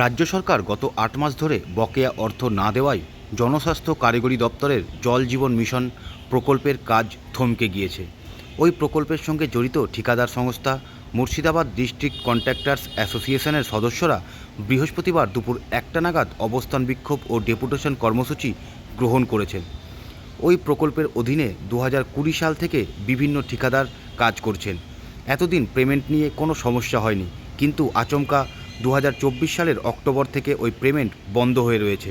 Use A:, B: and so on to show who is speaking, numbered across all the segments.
A: রাজ্য সরকার গত আট মাস ধরে বকেয়া অর্থ না দেওয়ায় জনস্বাস্থ্য কারিগরি দপ্তরের জল জীবন মিশন প্রকল্পের কাজ থমকে গিয়েছে। ওই প্রকল্পের সঙ্গে জড়িত ঠিকাদার সংস্থা মুর্শিদাবাদ ডিস্ট্রিক্ট কন্ট্রাক্টার্স অ্যাসোসিয়েশনের সদস্যরা বৃহস্পতিবার দুপুর একটা নাগাদ অবস্থান বিক্ষোভ ও ডেপুটেশন কর্মসূচি গ্রহণ করেছেন। ওই প্রকল্পের অধীনে দু কুড়ি সাল থেকে বিভিন্ন ঠিকাদার কাজ করছেন। এতদিন পেমেন্ট নিয়ে কোনো সমস্যা হয়নি, কিন্তু আচমকা দু হাজার চব্বিশ সালের অক্টোবর থেকে ওই পেমেন্ট বন্ধ হয়ে রয়েছে।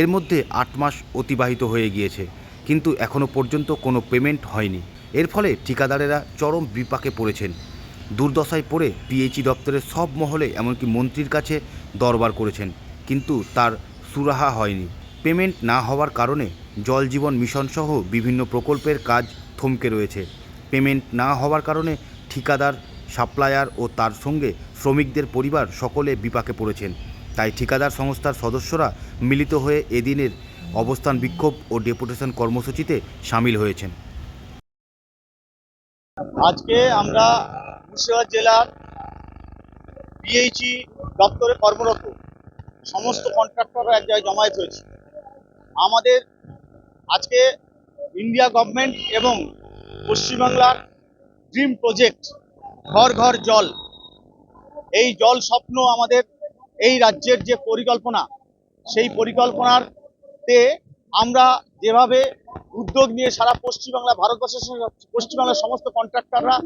A: এর মধ্যে আট মাস অতিবাহিত হয়ে গিয়েছে, কিন্তু এখনও পর্যন্ত কোনো পেমেন্ট হয়নি। এর ফলে ঠিকাদারেরা চরম বিপাকে পড়েছেন। দুর্দশায় পড়ে পিএইচই দপ্তরের সব মহলে এমনকি মন্ত্রীর কাছে দরবার করেছেন, কিন্তু তার সুরাহা হয়নি। পেমেন্ট না হওয়ার কারণে জল জীবন মিশন সহ বিভিন্ন প্রকল্পের কাজ থমকে রয়েছে। পেমেন্ট না হওয়ার কারণে ঠিকাদার, সাপ্লায়ার ও তার সঙ্গে শ্রমিকদের পরিবার সকলে বিপাকে পড়েছেন। তাই ঠিকাদার সংস্থার সদস্যরা মিলিত হয়ে এদিনের অবস্থান বিক্ষোভ ও ডেপুটেশন কর্মসূচিতে সামিল হয়েছেন।
B: আজকে আমরা মুর্শিদাবাদ জেলার পিএইচই দপ্তরে কর্মরত সমস্ত কন্ট্রাক্টররা এক জায়গায় জমায়েত হয়েছে। আমাদের আজকে ইন্ডিয়া গভর্নমেন্ট এবং পশ্চিমবাংলার ড্রিম প্রজেক্ট, ঘর ঘর জল এই জল স্বপ্ন আমাদের এই রাজ্যের যে পরিকল্পনা, সেই পরিকল্পনার তে আমরা যেভাবে উদ্যোগ নিয়ে সারা পশ্চিমবাংলা, ভারতবর্ষের পশ্চিমবাংলার সমস্ত কন্ট্রাক্টররা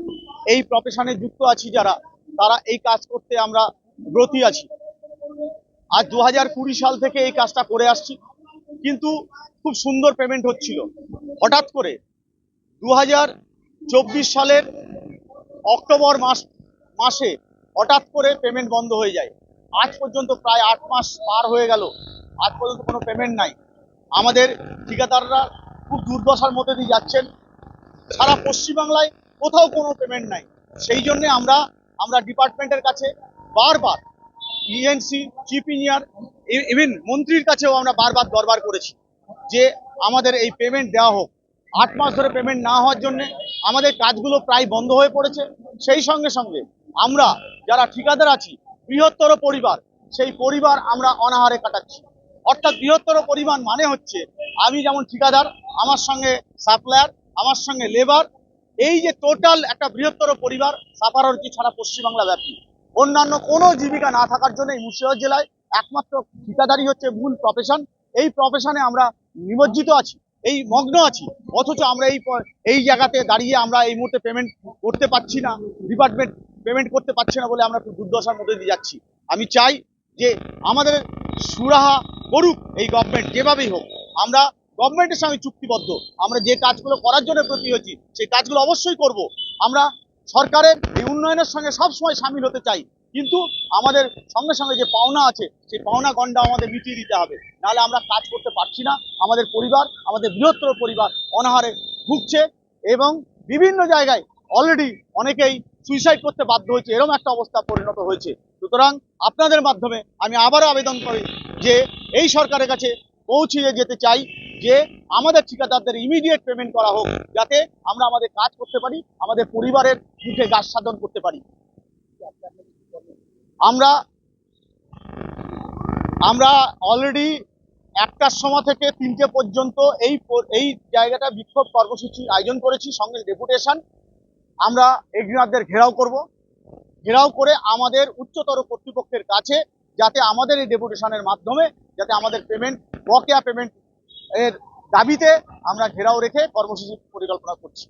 B: এই প্রফেশনে যুক্ত আছি যারা, তারা এই কাজ করতে আমরা ব্রতী আছি। আজ দু হাজার সাল থেকে এই কাজটা করে আসছি, কিন্তু খুব সুন্দর পেমেন্ট হচ্ছিল। হঠাৎ করে দু হাজার চব্বিশ সালের অক্টোবর মাস, মাসে হঠাৎ করে পেমেন্ট বন্ধ হয়ে যায়। আজ পর্যন্ত প্রায় আট মাস পার হয়ে গেল। আজ পর্যন্ত কোনো পেমেন্ট নাই। আমাদের ঠিকাদাররা খুব দুর্দশার মধ্যে দিয়ে যাচ্ছেন। সারা পশ্চিমবাংলায় কোথাও কোনো পেমেন্ট নাই। সেই জন্যে আমরা আমরা ডিপার্টমেন্টের কাছে বারবার ইএনসি চিফ ইঞ্জিনিয়ার ইভেন মন্ত্রীর কাছেও আমরা বারবার দরবার করেছি যে আমাদের এই পেমেন্ট দেওয়া হোক। আট মাস ধরে পেমেন্ট না হওয়ার জন্য আমাদের কাজগুলো প্রায় বন্ধ হয়ে পড়েছে। সেই সঙ্গে সঙ্গে আমরা যারা ঠিকাদার আছি, বৃহত্তর পরিবার, সেই পরিবার আমরা অনাহারে কাটাচ্ছি। অর্থাৎ বৃহত্তর পরিমাণ মানে হচ্ছে, আমি যেমন ঠিকাদার, আমার সঙ্গে সাপ্লায়ার, আমার সঙ্গে লেবার, এই যে টোটাল একটা বৃহত্তর পরিবার হচ্ছে সারা পশ্চিমবাংলা ব্যাপী। অন্যান্য কোনো জীবিকা না থাকার জন্য এই মুর্শিদাবাদ জেলায় একমাত্র ঠিকাদারি হচ্ছে মূল প্রফেশন এই প্রফেশনে আমরা নিমজ্জিত আছি, এই মগ্ন আছি, অথচ আমরা এই এই জায়গাতে দাঁড়িয়ে আমরা এই মুহূর্তে পেমেন্ট করতে পারছি না। ডিপার্টমেন্ট পেমেন্ট করতে পারছে না বলে আমরা খুব দুর্দশার মধ্যে দিয়ে যাচ্ছি। আমি চাই যে আমাদের সুরাহা করুক এই গভর্নমেন্ট যেভাবেই হোক। আমরা গভর্নমেন্টের সঙ্গে চুক্তিবদ্ধ। আমরা যে কাজগুলো করার জন্য প্রতি হয়েছি, সেই কাজগুলো অবশ্যই করব। আমরা সরকারের এই উন্নয়নের সঙ্গে সবসময় সামিল হতে চাই। কিন্তু আমাদের সঙ্গে সঙ্গে যে পাওনা আছে, সেই পাওনা গন্ডা আমাদের মিটিয়ে দিতে হবে। নাহলে আমরা কাজ করতে পারছি না। আমাদের পরিবার, আমাদের বৃহত্তর পরিবার অনাহারে ভুগছে এবং বিভিন্ন জায়গায় অলরেডি অনেকেই সুইসাইড করতে বাধ্য হয়েছে এরকম একটা অবস্থা পরিণত হয়েছে। সুতরাং আপনাদের মাধ্যমে আমি আবারও আবেদন করি যে এই সরকারের কাছে পৌঁছিয়ে যেতে চাই যে আমাদের ঠিকাদারদের ইমিডিয়েট পেমেন্ট করা হোক, যাতে আমরা আমাদের কাজ করতে পারি, আমাদের পরিবারের মুখে গাছ সাধন করতে পারি। আমরা আমরা অলরেডি একটার সময় থেকে তিনটে পর্যন্ত এই এই জায়গাটা বিক্ষোভ কর্মসূচি আয়োজন করেছি, সঙ্গে ডেপুটেশন আমরা এগ্রিনারদের ঘেরাও করব, ঘেরাও করে আমাদের উচ্চতর কর্তৃপক্ষের কাছে যাতে আমাদের এই ডেপুটেশনের মাধ্যমে, যাতে আমাদের পেমেন্ট, বকেয়া পেমেন্ট এর দাবিতে আমরা ঘেরাও রেখে কর্মসূচি পরিকল্পনা করছি।